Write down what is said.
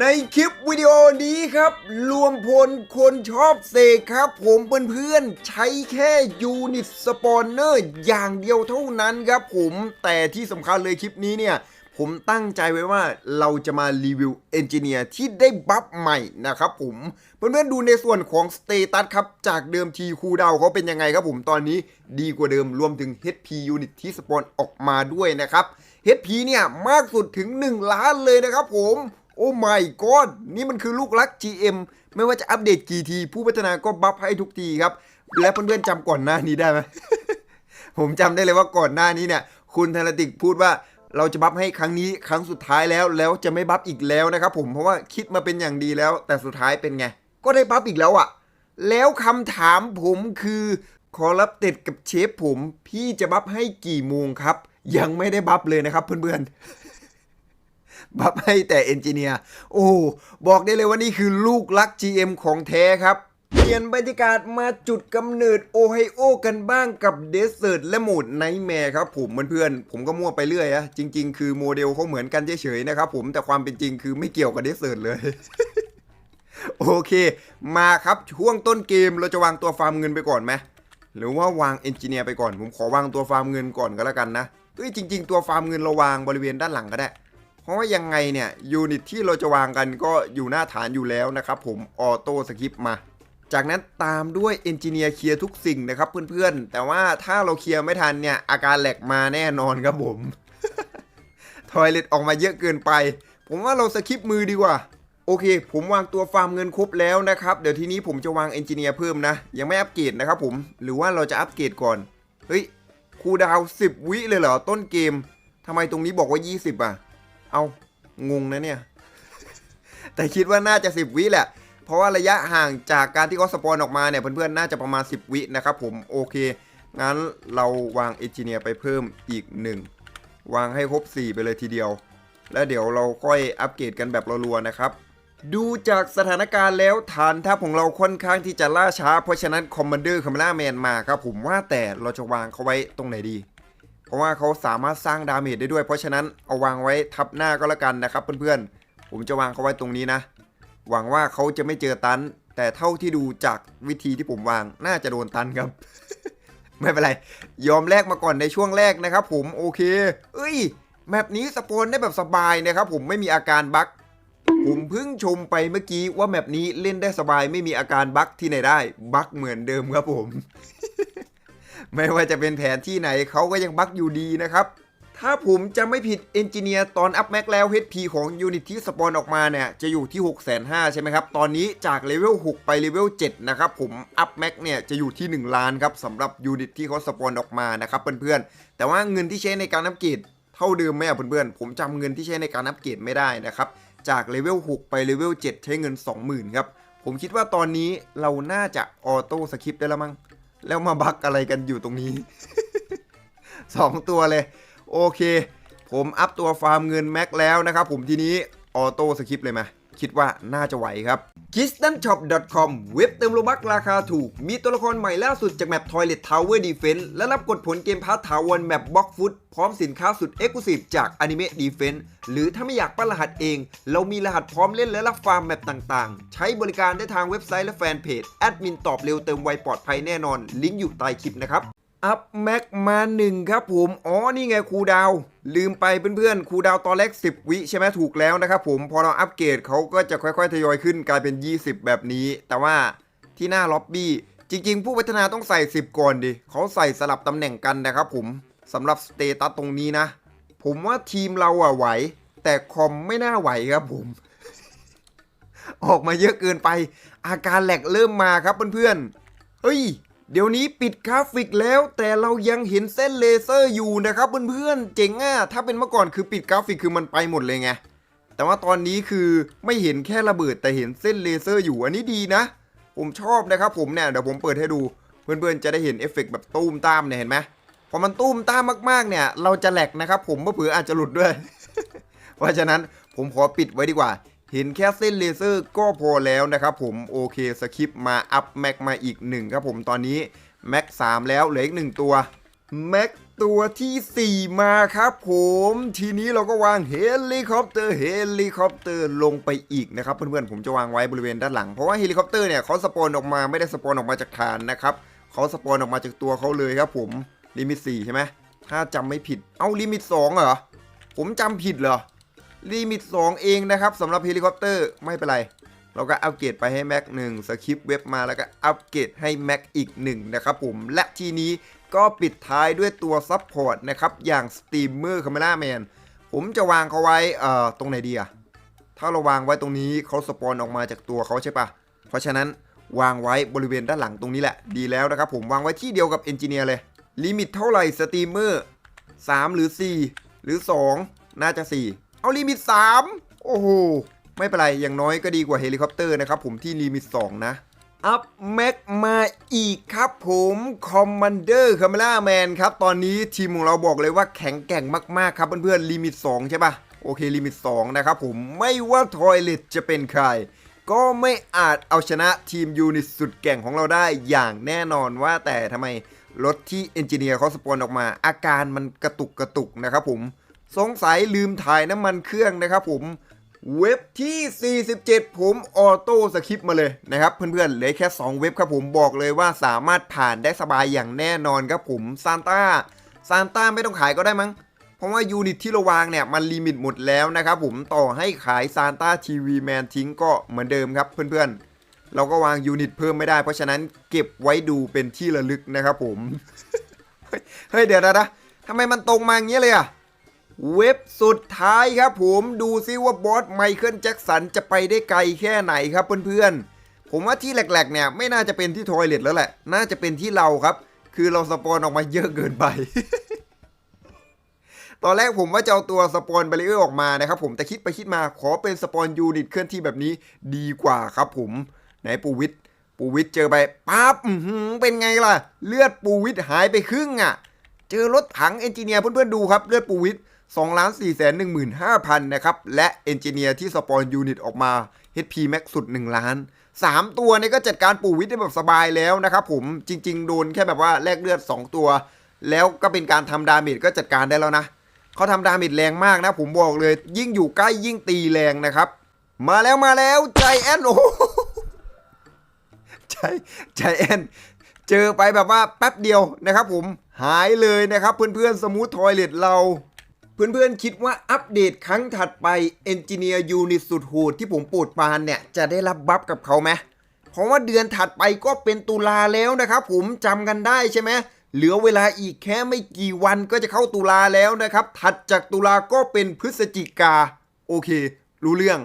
ในคลิปวิดีโอนี้ครับ รวมพลคนชอบเสกครับ ผมเพื่อนๆใช้แค่ยูนิตสปอนเนอร์อย่างเดียวเท่านั้นครับผมแต่ที่สำคัญเลยคลิปนี้เนี่ย ผมตั้งใจไว้ว่าเราจะมารีวิวเอนจิเนียร์ที่ได้บัฟใหม่นะครับผมเพื่อนๆดูในส่วนของสเตตัสครับ จากเดิมทีคูดาวเขาเป็นยังไงครับผมตอนนี้ดีกว่าเดิมรวมถึง HP ยูนิตที่สปอนออกมาด้วยนะครับ HP เนี่ยมากสุดถึง 1 ล้านเลยนะครับผม โอ้ my god นี่มันคือลูกรัก GM ไม่ว่าจะอัปเดตกี่ที ผู้พัฒนาก็บัฟให้ทุกทีครับ และเพื่อนๆจำก่อนหน้านี้ได้ไหม ผมจำได้เลยว่าก่อนหน้านี้เนี่ย คุณธนติกพูดว่าเราจะบัฟให้ครั้งนี้ครั้งสุดท้ายแล้วแล้วจะไม่บัฟอีกแล้วนะครับผมเพราะว่าคิดมาเป็นอย่างดีแล้ว แต่สุดท้ายเป็นไง ก็ได้บัฟอีกแล้วอะแล้วคำถามผมคือขอรับติดกับเชฟผม พี่จะบัฟให้กี่โมงครับ ยังไม่ได้บัฟเลยนะครับเพื่อนๆ บัฟให้แต่เอนจิเนียร์โอ้บอกได้เลยว่านี่คือลูกรัก GM ของแท้ครับเปลี่ยนบรรยากาศมาจุดกำเนิดโอไฮโอกันบ้างกับเดสเซิร์ตและโหมดไนท์แมร์ครับผมเพื่อนๆผมก็มั่วไปเรื่อยอะจริง ๆ คือโมเดลเขาเหมือนกันเฉยๆนะครับผมแต่ความเป็นจริงคือไม่เกี่ยวกับเดสเซิร์ตเลย โอเค มาครับช่วงต้นเกมเราจะวางตัวฟาร์มเงินไปก่อนไหมหรือว่าวางเอนจิเนียร์ไปก่อน ผมขอวางตัวฟาร์มเงินก่อนก็แล้วกันนะเฮ้ยจริง ๆ ตัวฟาร์มเงินเราวางบริเวณด้านหลังก็ได้ เพราะว่ายังไงเนี่ยยูนิตที่เราจะวางกันก็อยู่หน้าฐานอยู่แล้วนะครับผมออโต้สกิปมา จากนั้นตามด้วยเอนจิเนียร์เคลียร์ทุกสิ่งนะครับเพื่อนๆ แต่ว่าถ้าเราเคลียร์ไม่ทันเนี่ยอาการแหลกมาแน่นอนครับผมทอยเลตออกมาเยอะเกินไป ผมว่าเราสคิปมือดีกว่าโอเค ผมวางตัวฟาร์มเงินครบแล้วนะครับ เดี๋ยวทีนี้ผมจะวางเอนจิเนียร์เพิ่มนะ ยังไม่อัปเกรดนะครับผม หรือว่าเราจะอัปเกรดก่อน เฮ้ย คูดาว 10 วิเลยเหรอ ต้นเกมทำไมตรงนี้บอกว่า 20 อะ เอางงนะเนี่ย แต่คิดว่าน่าจะ 10 วิแหละ เพราะว่าระยะห่างจากการที่เขาสปอนออกมาเนี่ย เพื่อนๆ น่าจะประมาณ 10 วินะครับผม โอเค งั้นเราวางเอนจิเนียร์ไปเพิ่มอีก 1 วางให้ครบ 4 ไปเลยทีเดียว แล้วเดี๋ยวเราค่อยอัปเกรดกันแบบรัวๆนะครับดูจากสถานการณ์แล้วฐานทัพของเราค่อนข้างที่จะล่าช้า เพราะฉะนั้นคอมมานเดอร์คามาแมนมาครับผมว่าแต่เราจะวางเขาไว้ตรงไหนดี เพราะว่าเขาสามารถสร้างดาเมจได้ด้วย เพราะฉะนั้นเอาวางไว้ทับหน้าก็แล้วกันนะครับเพื่อนๆ ผมจะวางเขาไว้ตรงนี้นะ หวังว่าเขาจะไม่เจอตัน แต่เท่าที่ดูจากวิธีที่ผมวางน่าจะโดนตันครับ ไม่เป็นไร ยอมแลกมาก่อนในช่วงแรกนะครับผมโอเค เอ้ยแมปนี้สปอนได้แบบสบายนะครับผมไม่มีอาการบั๊กผมเพิ่งชมไปเมื่อกี้ว่าแมปนี้เล่นได้สบายไม่มีอาการบั๊กที่ไหนได้บั๊กเหมือนเดิมครับผม ไม่ว่าจะเป็นแผนที่ไหนเขาก็ยังบั๊กอยู่ดีนะครับถ้าผมจะไม่ผิดเอนจิเนียร์ตอนอัพแม็กแล้ว HP ของยูนิตที่สปอนออกมาเนี่ย จะอยู่ที่ 6 5 0 0 0ใช่ไหมครับ ตอนนี้จากเลเวล6ไปเลเวล7นะครับ ผมอัพแม็กเนี่ย จะอยู่ที่ 1 ล้านครับสำหรับยูนิตที่เขาสปอนออกมานะครับเพื่อนๆ แต่ว่าเงินที่ใช้ในการอัปเกรดเท่าเดิมไหมอะเพื่อนๆ ผมจำเงินที่ใช้ในการอัปเกรดไม่ได้นะครับ จากเลเวล6ไปเลเวล7ใช้เงิน 20,000ครับผมคิดว่าตอนนี้เราน่าจะออโต้สคริปต์ได้แล้วมั้ง แล้วมาบักอะไรกันอยู่ตรงนี้สองตัวเลย โอเค ผมอัพตัวฟาร์มเงินแม็กแล้วนะครับผมทีนี้ออโต้สคริปเลยไหม คิดว่าน่าจะไหวครับ k i s t a n s h o p c o m เว็บเติมโลบักราคาถูก มีตัวละครใหม่ล่าสุดจากแมป Toilet Tower Defense และรับกดผลเกมพาร์ทถาวรแมปบล็อกฟุตพร้อมสินค้าสุดเอ็กซ์คลูซีฟจาก Anime Defense หรือถ้าไม่อยากปั้นรหัสเอง เรามีรหัสพร้อมเล่นและรับฟาร์มแมปต่างๆ ใช้บริการได้ทางเว็บไซต์และแฟนเพจแอดมินตอบเร็วเติมไวปลอดภัยแน่นอนลิงก์อยู่ใต้คลิปนะครับ อัพแม็กมาหนึ่งครับผม อ๋อ นี่ไงครูดาว ลืมไปเพื่อนๆครูดาวตอนแรก 10 วิใช่ไหมถูกแล้วนะครับผม พอเราอัปเกรดเขาก็จะค่อยๆ ทยอยขึ้นกลายเป็น 20 แบบนี้ แต่ว่าที่หน้าล็อบบี้ จริง ๆ ผู้พัฒนาต้องใส่ 10 ก่อนดิเขาใส่สลับตำแหน่งกันนะครับผมสำหรับสเตตัสตรงนี้นะ ผมว่าทีมเราอะไหว แต่คอมไม่น่าไหวครับผม ออกมาเยอะเกินไป อาการแหลกเริ่มมาครับเพื่อนๆเฮ้ย เดี๋ยวนี้ปิดกราฟิกแล้วแต่เรายังเห็นเส้นเลเซอร์อยู่นะครับเพื่อนๆเจ๋งอะถ้าเป็นเมื่อก่อนคือปิดกราฟิกคือมันไปหมดเลยไงแต่ว่าตอนนี้คือไม่เห็นแค่ระเบิดแต่เห็นเส้นเลเซอร์อยู่อันนี้ดีนะ ผมชอบนะครับผมเนี่ยเดี๋ยวผมเปิดให้ดูเพื่อนๆจะได้เห็นเอฟเฟกต์แบบตุ้มตามเนี่ยเห็นไหมพอมันตุ้มตามมากๆเนี่ย เราจะแหลกนะครับผมเผื่ออาจจะหลุดด้วย เพราะฉะนั้นผมขอปิดไว้ดีกว่า เห็นแค่เส้นเลเซอร์ก็พอแล้วนะครับผมโอเคสคริปมาอัพแม็กมาอีกหนึ่งครับผมตอนนี้แม็ก3แล้วเหลืออีกหนึ่งตัวแม็กตัวทีสี่ 4 มาครับผม ทีนี้เราก็วางเฮลิคอปเตอร์เฮลิคอปเตอร์ลงไปอีกนะครับเพื่อนๆผมจะวางไว้บริเวณด้านหลัง เพราะว่าเฮลิคอปเตอร์เนี่ยเขาสปอนออกมาไม่ได้สปอนออกมาจากฐานนะครับเขาสปอนออกมาจากตัวเขาเลยครับผมลิมิต4ใช่ไหมถ้าจำไม่ผิด เอาลิมิต2เหรอผมจำผิดเหรอ ลิมิต 2 เองนะครับสำหรับเฮลิคอปเตอร์ไม่เป็นไร เราก็อัปเกรดไปให้แม็กหนึ่งสคริปต์เว็บมาแล้วก็อัปเกรดให้แม็กอีกหนึ่งนะครับผมและทีนี้ก็ปิดท้ายด้วยตัวซับพอร์ตนะครับอย่างสตรีมเมอร์คาเมล่าแมนผมจะวางเขาไว้เอ่อตรงไหนดีอะถ้าเราวางไว้ตรงนี้เขาสปอนออกมาจากตัวเขาใช่ปะเพราะฉะนั้นวางไว้บริเวณด้านหลังตรงนี้แหละดีแล้วนะครับผมวางไว้ที่เดียวกับเอนจิเนียร์เลยลิมิตเท่าไหร่สตรีมเมอร์3หรือ 4 หรือ 2 น่าจะ 4 เอาลิมิต 3 โอ้โห ไม่เป็นไร อย่างน้อยก็ดีกว่าเฮลิคอปเตอร์นะครับผมที่ลิมิต 2 นะ อัพแม็กมาอีกครับผมคอมมานเดอร์คาเมล่าแมนครับ ตอนนี้ทีมของเราบอกเลยว่าแข็งแกร่งมากๆครับเพื่อนๆลิมิต 2 ใช่ปะโอเคลิมิต 2 นะครับผมไม่ว่าทอยเลตจะเป็นใครก็ไม่อาจเอาชนะทีมยูนิตสุดแก่งของเราได้อย่างแน่นอนว่าแต่ทำไมรถที่เอนจิเนียร์เขาสปอนออกมา อาการมันกระตุกกระตุกนะครับผม สงสัยลืมถ่ายน้ำมันเครื่องนะครับผมเว็บที่ 47 ผมออโต้สคริปต์มาเลยนะครับ เพื่อนๆเหลือแค่ 2 เว็บครับผมบอกเลยว่าสามารถผ่านได้สบายอย่างแน่นอนครับผมซานต้าซานต้าไม่ต้องขายก็ได้มั้ง เพราะว่ายูนิตที่เราวางเนี่ยมันลิมิตหมดแล้วนะครับผมต่อให้ขายซานต้าทีวีแมนทิ้งก็เหมือนเดิมครับเพื่อนๆ เราก็วางยูนิตเพิ่มไม่ได้ เพราะฉะนั้นเก็บไว้ดูเป็นที่ระลึกนะครับผม เฮ้ยเดี๋ยวนะนะทำไมมันตรงมาอย่างนี้เลยอะ เว็บสุดท้ายครับผมดูซิว่าบอสไมเคิลแจ็คสันจะไปได้ไกลแค่ไหนครับเพื่อนๆ ผมว่าที่แหลกๆเนี่ยไม่น่าจะเป็นที่ทอยเลทแล้วแหละ น่าจะเป็นที่เราครับ คือเราสปอนออกมาเยอะเกินไป ตอนแรกผมว่าจะเอาตัวสปอนเบรเออร์ออกมานะครับผมแต่คิดไปคิดมาขอเป็นสปอนยูนิตเคลื่อนที่แบบนี้ดีกว่าครับผมไหนปูวิทปูวิทเจอไปปั๊บเป็นไงล่ะ เลือดปูวิทหายไปครึ่งอะ เจอรถถังเอนจิเนียร์เพื่อนๆดูครับเลือดปูวิทย์ 2ล้าน4แสน15,000นะครับ และเอนจิเนียร์ที่สปอนยูนิตออกมา HP Max สุด 1 ล้าน 3 ตัวนี้ก็จัดการปูวิทย์ได้แบบสบายแล้วนะครับผมจริง ๆ โดนแค่แบบว่าแลกเลือด 2 ตัว แล้วก็เป็นการทำดาเมจก็จัดการได้แล้วนะเขาทำดาเมจแรงมากนะ ผมบอกเลย ยิ่งอยู่ใกล้ยิ่งตีแรงนะครับ มาแล้วมาแล้วใจแอนโอ้ใจใจแอนเจอไปแบบว่าแป๊บเดียวนะครับผมหายเลยนะครับเพื่อนๆสมูททอยเลตเรา เพื่อนๆคิดว่าอัปเดตครั้งถัดไปเอนจิเนียร์ยูนิสุดโหดที่ผมปวดปานเนี่ย จะได้รับบัฟกับเขาไหมเพราะว่าเดือนถัดไปก็เป็นตุลาแล้วนะครับผมจำกันได้ใช่ไหมเหลือเวลาอีกแค่ไม่กี่วันก็จะเข้าตุลาแล้วนะครับ ถัดจากตุลาก็เป็นพฤศจิกา โอเค รู้เรื่อง